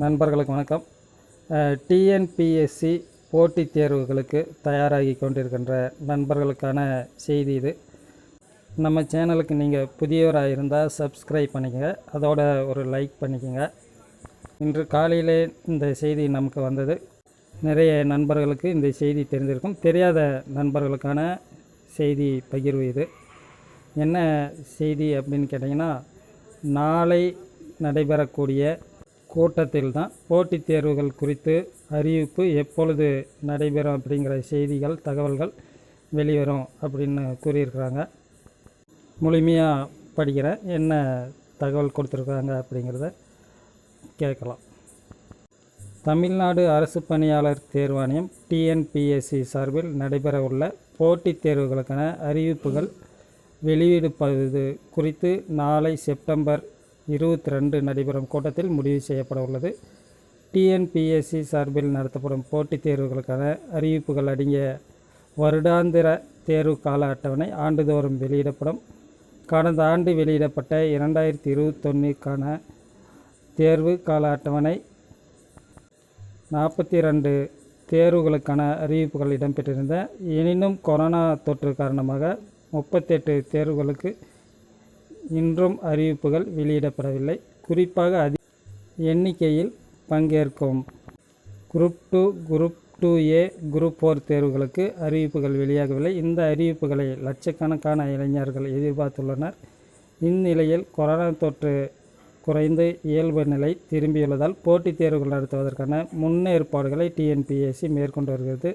நண்பர்களுக்கு வணக்கம். டிஎன்பிஎஸ்சி போட்டித் தேர்வுகளுக்கு தயாராகி கொண்டிருக்கின்ற நண்பர்களுக்கான செய்தி இது. நம்ம சேனலுக்கு நீங்கள் புதியவராக இருந்தால் சப்ஸ்கிரைப் பண்ணிக்கங்க. அதோட ஒரு லைக் பண்ணிக்கங்க. இன்று காலையிலே இந்த செய்தி நமக்கு வந்தது. நிறைய நண்பர்களுக்கு இந்த செய்தி தெரிந்திருக்கும். தெரியாத நண்பர்களுக்கான செய்தி பகிர்வு இது. என்ன செய்தி அப்படின்னு கேட்டிங்கன்னா நாளை நடைபெறக்கூடிய கூட்டத்தில் தான் போட்டித் தேர்வுகள் குறித்து அறிவிப்பு எப்பொழுது நடைபெறும் அப்படிங்கிற செய்திகள் தகவல்கள் வெளிவரும் அப்படின்னு கூறியிருக்கிறாங்க. முழுமையாக படிக்கிறேன் என்ன தகவல் கொடுத்துருக்காங்க அப்படிங்கிறத கேட்கலாம். தமிழ்நாடு அரசு பணியாளர் தேர்வாணையம் டிஎன்பிஎஸ்சி சார்பில் நடைபெறவுள்ள போட்டித் தேர்வுகளுக்கான அறிவிப்புகள் வெளியிடுப்பது குறித்து நாளை செப்டம்பர் இருபத்தி ரெண்டு நடைபெறும் கூட்டத்தில் முடிவு செய்யப்பட உள்ளது டிஎன்பிஎஸ்சி சார்பில் நடத்தப்படும் போட்டித் தேர்வுகளுக்கான அறிவிப்புகள் அடங்கிய வருடாந்திர தேர்வு கால அட்டவணை ஆண்டுதோறும் வெளியிடப்படும். கடந்த ஆண்டு வெளியிடப்பட்ட இரண்டாயிரத்தி இருபத்தொன்னுக்கான தேர்வு கால அட்டவணை நாற்பத்தி ரெண்டு தேர்வுகளுக்கான அறிவிப்புகள் இடம்பெற்றிருந்த. எனினும் கொரோனா தொற்று காரணமாக முப்பத்தெட்டு தேர்வுகளுக்கு இன்றும் அறிவிப்புகள் வெளியிடப்படவில்லை. குறிப்பாக அதி எண்ணிக்கையில் பங்கேற்கும் group two group two A group four தேர்வுகளுக்கு அறிவிப்புகள் வெளியாகவில்லை. இந்த அறிவிப்புகளை லட்சக்கணக்கான இளைஞர்கள் எதிர்பார்த்துள்ளனர். இந்நிலையில் கொரோனா தொற்று குறைந்து இயல்பு நிலை திரும்பியுள்ளதால் போட்டித் தேர்வுகள் நடத்துவதற்கான முன்னேற்பாடுகளை டிஎன்பிஎஸ்சி மேற்கொண்டு வருகிறது.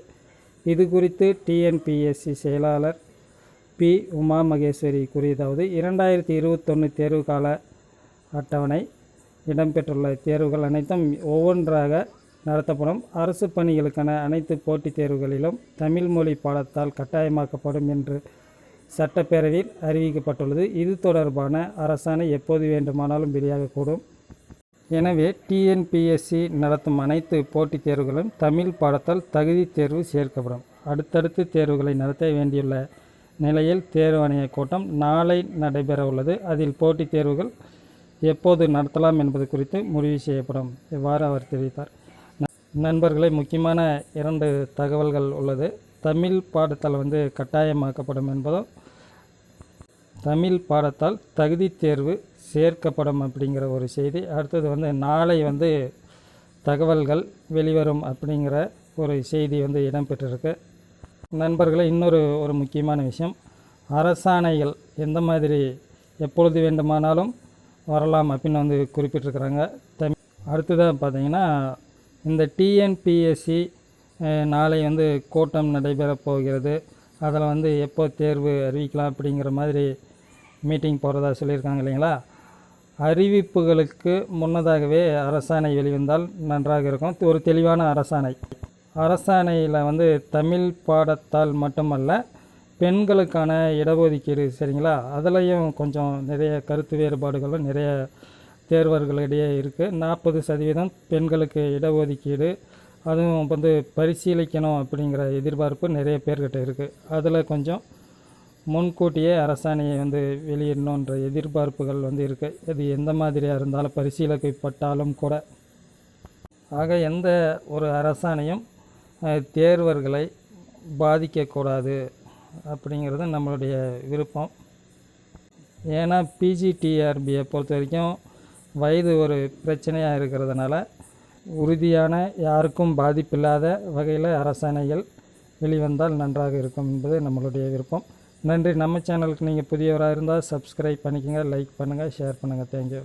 இது குறித்து டிஎன்பிஎஸ்சி செயலாளர் பி. உமா மகேஸ்வரி கூறியதாவது இரண்டாயிரத்தி இருபத்தொன்று தேர்வு கால அட்டவணை இடம்பெற்றுள்ள தேர்வுகள் அனைத்தும் ஒவ்வொன்றாக நடத்தப்படும். அரசு பணிகளுக்கான அனைத்து போட்டித் தேர்வுகளிலும் தமிழ் மொழி பாடத்தால் கட்டாயமாக்கப்படும் என்று சட்டப்பேரவையில் அறிவிக்கப்பட்டுள்ளது. இது தொடர்பான அரசாணை எப்போது வேண்டுமானாலும் வெளியாகக்கூடும். எனவே டிஎன்பிஎஸ்சி நடத்தும் அனைத்து போட்டித் தேர்வுகளும் தமிழ் பாடத்தால் தகுதி தேர்வு சேர்க்கப்படும். அடுத்தடுத்து தேர்வுகளை நடத்த வேண்டியுள்ள நிலையில் தேர்வாணைய கூட்டம் நாளை நடைபெற உள்ளது அதில் போட்டித் தேர்வுகள் எப்போது நடத்தலாம் என்பது குறித்து முடிவு செய்யப்படும். இவ்வாறு அவர் தெரிவித்தார். நண்பர்களே முக்கியமான இரண்டு தகவல்கள் உள்ளது. தமிழ் பாடத்தால் வந்து கட்டாயமாக்கப்படும் என்பதும் தமிழ் பாடத்தால் தகுதி தேர்வு சேர்க்கப்படும் அப்படிங்கிற ஒரு செய்தி. அடுத்தது வந்து நாளை வந்து தகவல்கள் வெளிவரும் அப்படிங்கிற ஒரு செய்தி வந்து இடம்பெற்றிருக்கு. நண்பர்களே இன்னொரு ஒரு முக்கியமான விஷயம். அரசாணைகள் எந்த மாதிரி எப்பொழுது வேண்டுமானாலும் வரலாம் அப்படின்னு வந்து குறிப்பிட்டிருக்கிறாங்க. தமிழ் அடுத்ததாக பார்த்தீங்கன்னா இந்த டிஎன்பிஎஸ்சி நாளை வந்து கூட்டம் நடைபெறப் போகிறது. அதில் வந்து எப்போ தேர்வு அறிவிக்கலாம் அப்படிங்கிற மாதிரி மீட்டிங் போகிறதா சொல்லியிருக்காங்க இல்லைங்களா? அறிவிப்புகளுக்கு முன்னதாகவே அரசாணை வெளிவந்தால் நன்றாக இருக்கும். ஒரு தெளிவான அரசாணை. அரசாணையில் வந்து தமிழ் பாடத்தால் மட்டுமல்ல பெண்களுக்கான இடஒதுக்கீடு சரிங்களா? அதுலேயும் கொஞ்சம் நிறைய கருத்து வேறுபாடுகளும் நிறைய தேர்வர்களிடையே இருக்குது நாற்பது சதவீதம் பெண்களுக்கு இடஒதுக்கீடு அதுவும் வந்து பரிசீலிக்கணும் அப்படிங்கிற எதிர்பார்ப்பு நிறைய பேர்கிட்ட இருக்குது அதில் கொஞ்சம் முன்கூட்டியே அரசாணையை வந்து வெளியிடணுன்ற எதிர்பார்ப்புகள் வந்து இருக்குது இது எந்த மாதிரியாக இருந்தாலும் பரிசீலிக்கப்பட்டாலும் கூட. ஆக எந்த ஒரு அரசாணையும் தேர்வர்களை பாதிக்கக்கூடாது அப்படிங்கிறது நம்மளுடைய விருப்பம். ஏன்னா பிஜிடிஆர்பியை பொறுத்த வரைக்கும் வயது ஒரு பிரச்சனையாக இருக்கிறதுனால உறுதியான யாருக்கும் பாதிப்பில்லாத வகையில் அரசாணைகள் வெளிவந்தால் நன்றாக இருக்கும் என்பது நம்மளுடைய விருப்பம். நன்றி. நம்ம சேனலுக்கு நீங்கள் புதியவராக இருந்தால் சப்ஸ்கிரைப் பண்ணிக்கோங்க லைக் பண்ணுங்கள் ஷேர் பண்ணுங்கள் தேங்க்யூ